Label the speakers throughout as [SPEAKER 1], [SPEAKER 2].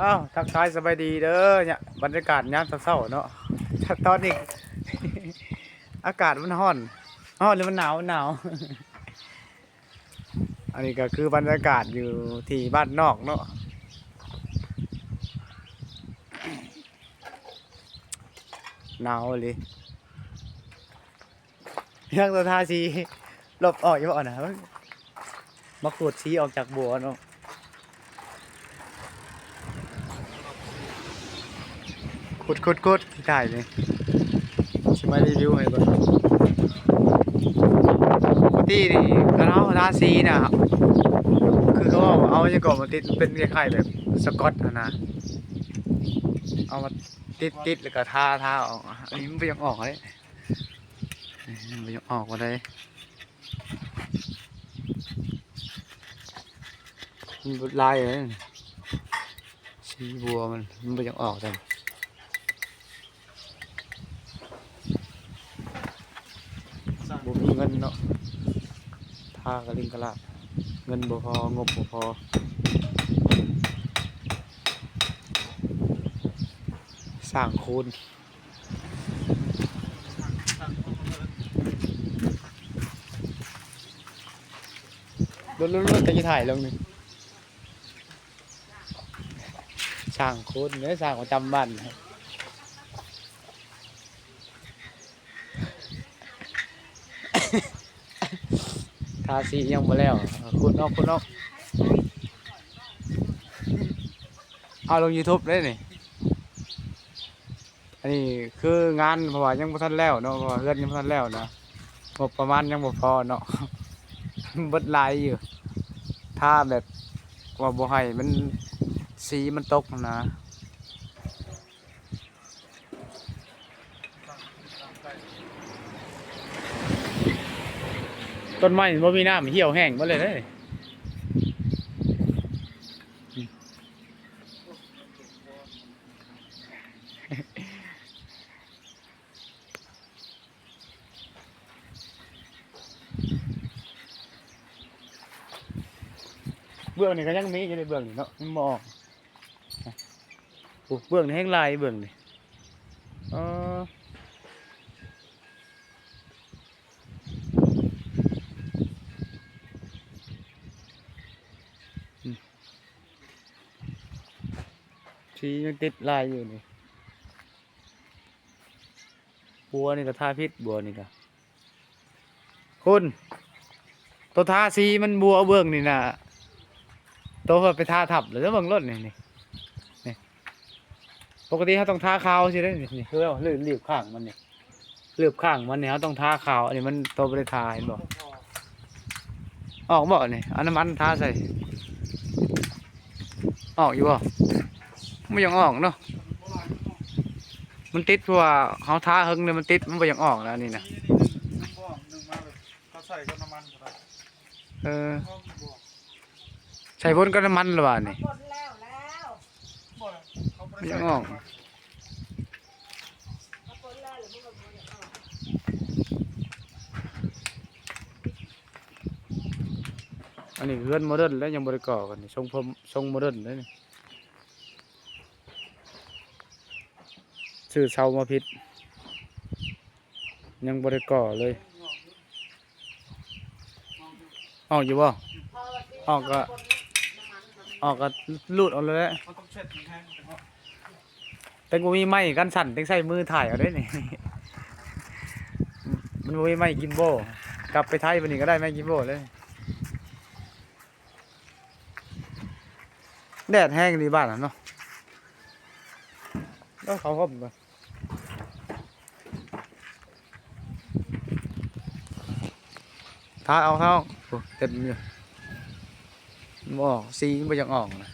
[SPEAKER 1] อ้าวทักทายสบายดีเด้อเนี่ยบรรยากาศยามเช้าๆเนาะตอนนี้ อากาศมันร้อนร้อนหรือมันหนาวหนาว อันนี้ก็คือบรรยากาศอยู่ที่บ้านนอกเนาะหนาวเลยยังตัวทาสีหลบออกอยู่บ่นะมาขูดสีออกจากบัวเนาะ ขุดขุดขุดที่ถ่ายชิมารีวิวให้เบิ่งปกตินี่กระเนาทาสีนะคือเขาเอาเอาจะก่อนมาติดเป็นคล้ายๆแบบสกอตอะนะ เอามาติดติดแล้วก็ทาทาออก อันนี้มันไปยังออกเลยมันไปยังออกมาได้มันลายเลยสีบัวมันมันไปยังออกแต่บ่มีเงิ นเนาะทากระลิงกระลาดเงินบ่พองบบ่พอสร้างคูณรถรถรถจะถ่ายลงหนี่งสร้างคูณเนื้อสร้างประจำบ้านครับ ทาสียังบ่แล้วคุณนอกคุณนอกเอาลง YouTube ได้นี่อันนี้คืองานเพราะว่ายังบ่ทันแล้วเนาะเพราะว่าเฮือนยังบ่ทันแล้วนะงบประมาณยังบ่พอเนาะเบิดหลายอยู่ถ้าแบบว่าบ่ให้มันสีมันตกนะ ต้นไม้บ่มีน้ำเหี่ยวแห้งหมดเลยเด้ยเบื้องนี่ก็ยังมีอยู่ในเบื้องนี่เนาะมันมออกโอ้เบื้องนี่แห้งลายเบื้องนี่เออ ชียังติดลายอยู่นี่ บัวนี่ก็ทาพิษบัวนี่ก็คุณตัวทาสีมันบัวเบื้องนี่นะตัวไปทาทับหรือจะเบื้องรถนี่นี่นี่ปกติเขาต้องทาขาวสิได้นี่นี่คือว่าลือบเลือบข้างมันนี่เลือบข้างมันเนี่เขาต้องทาขาวอันนี้มันตัวบริทาเห็นบ่ออกบ่นี่อาน้ำมันทาใส่ออกอยู่บ่ ไม่ยังออกเนาะมันติดเพราะว่าเขาท้าหึงเนี่ยมันติดมันไม่ยังออกแล้วนี่นะ
[SPEAKER 2] เขาใส่ก็น้ำมันก็ได้
[SPEAKER 1] เออใส่พ่นก็น้ำมันหรือเปล่านี่
[SPEAKER 3] หมดแล้วแล้ว
[SPEAKER 2] บ่เขาบ่
[SPEAKER 1] ไม่
[SPEAKER 2] ได้
[SPEAKER 1] ยัง
[SPEAKER 2] ใส่
[SPEAKER 1] ออก
[SPEAKER 3] เอาคนแล้วหรือมันก็บ่ได้เอา
[SPEAKER 1] อันนี้เฮือนโมเดิร์นแล้วยังบริก่อกันนี่ทรงผมทรงโมเดิร์นเลยนี่ ซื้อเสามาพิษยังบริก่อเลยออกอยู่บ่
[SPEAKER 3] อว่าสิ
[SPEAKER 1] ออกก็ออกก็ลูดออกเลยแล้
[SPEAKER 2] วแตง
[SPEAKER 1] กูมีไม้กันสั่นต้งใส่มือถ่ายเอาได้นี่มันมีไม้กิมโบกลับไปไทยวันนี้ก็ได้ไม้กิมโบเลยแดดแห้งดีบ้านอะเนาะแล้วเขาก็แบบ ท้าเอาเข้าเต็มอยู่บ่ออกสีมันบ่ยังออกนะ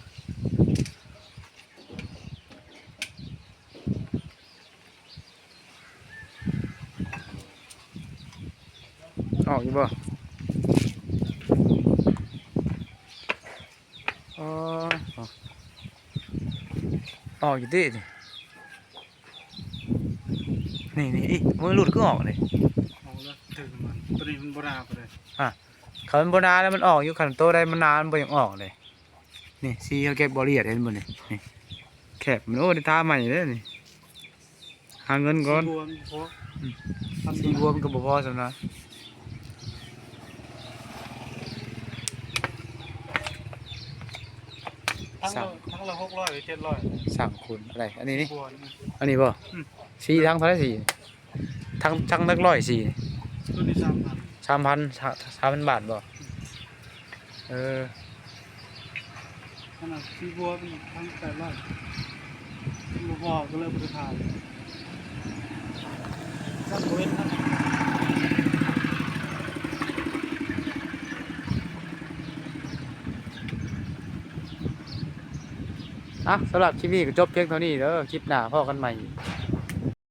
[SPEAKER 1] ออกอยู่บ่ออกอยู่ดินี่นี่มือหลุดก็ออกเลย
[SPEAKER 2] เอาละถึงมันตัวนี้มันบ่นาไปเลย
[SPEAKER 1] เขาเป็นโบนาแล้วมันออกอยู่ขันโตได้มันนานมันบ่ยังออกเลย นี่ซีเขาเก็บบอลเลียดเห็นบ่นี่นี่แคบมันโอ้ได้ท่าใหม่เด้อนี่หาเงินก่อน
[SPEAKER 2] รวมเพราะพัน
[SPEAKER 1] สีบัวมันก็บ่พอสำนะ
[SPEAKER 2] ทั้งละทั้งละหกร้อยหรือเจ็ดร้อย
[SPEAKER 1] สั่งคุณอะไร อันนี้นี่
[SPEAKER 2] บัวนี่
[SPEAKER 1] อันนี้บ่
[SPEAKER 2] อืม
[SPEAKER 1] สีทั้งเท่าไหร่สีทั้งทั้งนักร้อยสี
[SPEAKER 2] ตัวนี้สามพัน
[SPEAKER 1] สามพันสามพันบาทบ่เออ
[SPEAKER 2] ขนาดที่บัวเป็นทั้งแปดร้อยบัวพอก็เริ่มบริทานสักเว้นนะ
[SPEAKER 1] อะสำหรับคลิปนี้ก็จบเพียงเท่านี้เด้อคลิปหน้าพอกันใหม่